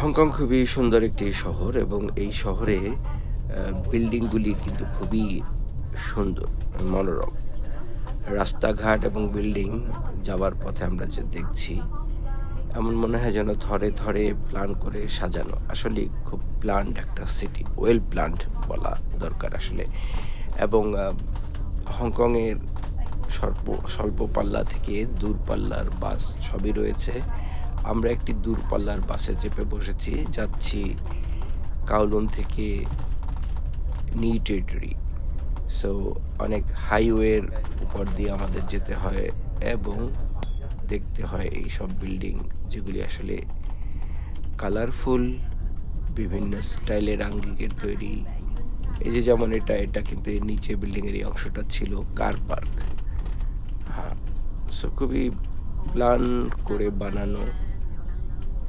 Hong Kong খুবই সুন্দর একটি শহর এবং এই শহরে বিল্ডিংগুলি কিন্তু খুবই সুন্দর, মনোরম। রাস্তাঘাট এবং বিল্ডিং যাওয়ার পথে আমরা যে দেখছি, এমন মনে হয় যেন ধরে ধরে প্ল্যান করে সাজানো। আসলে খুব প্ল্যান্ড একটা সিটি, ওয়েল প্ল্যান্ড বলা দরকার আসলে। এবং হংকংয়ের স্বল্প স্বল্প পাল্লা থেকে দূরপাল্লার বাস সবই রয়েছে। আমরা একটি দূরপাল্লার বাসে চেপে বসেছি, যাচ্ছি কাউলুন থেকে নিউ টেরিটরি সো অনেক হাইওয়ের উপর দিয়ে আমাদের যেতে হয় এবং দেখতে হয় এই সব বিল্ডিং যেগুলি আসলে কালারফুল, বিভিন্ন স্টাইলের আঙ্গিকের তৈরি। এই যে যেমন এটা এটা কিন্তু এর নিচে বিল্ডিংয়ের এই অংশটা ছিল কার পার্ক। হ্যাঁ সো খুবই প্ল্যান করে বানানো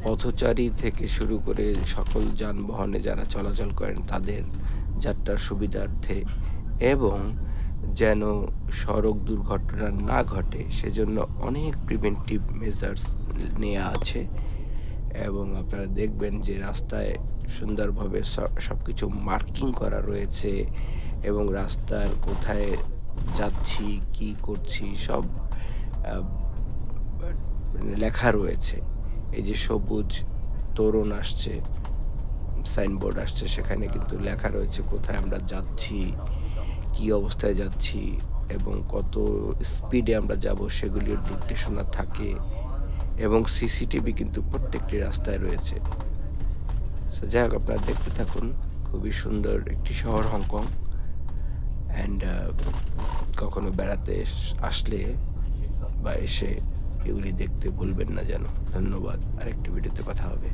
পথচারী থেকে শুরু করে সকল যানবাহনে যারা চলাচল করেন তাদের যাত্রার সুবিধার্থে এবং যেন সড়ক দুর্ঘটনা না ঘটে, সেজন্য অনেক প্রিভেন্টিভ মেজার্স নেওয়া আছে এবং আপনারা দেখবেন যে রাস্তায় সুন্দরভাবে সব কিছু মার্কিং করা রয়েছে এবং রাস্তার কোথায় যাচ্ছি, কি করছি, সব লেখা রয়েছে। এই যে সবুজ তোরণ আসছে সাইনবোর্ড আসছে, সেখানে কিন্তু লেখা রয়েছে কোথায় আমরা যাচ্ছি, কি অবস্থায় যাচ্ছি এবং কত স্পিডে আমরা যাব সেগুলির নির্দেশনা থাকে এবং সিসিটিভি কিন্তু প্রত্যেকটি রাস্তায় রয়েছে। সো যাই হোক, আপনারা দেখতে থাকুন, খুবই সুন্দর একটি শহর হংকং। অ্যান্ড কখনো বেড়াতে আসলে বা এসে এগুলি দেখতে ভুলবেন না যেন। ধন্যবাদ। আরেকটি ভিডিওতে কথা হবে।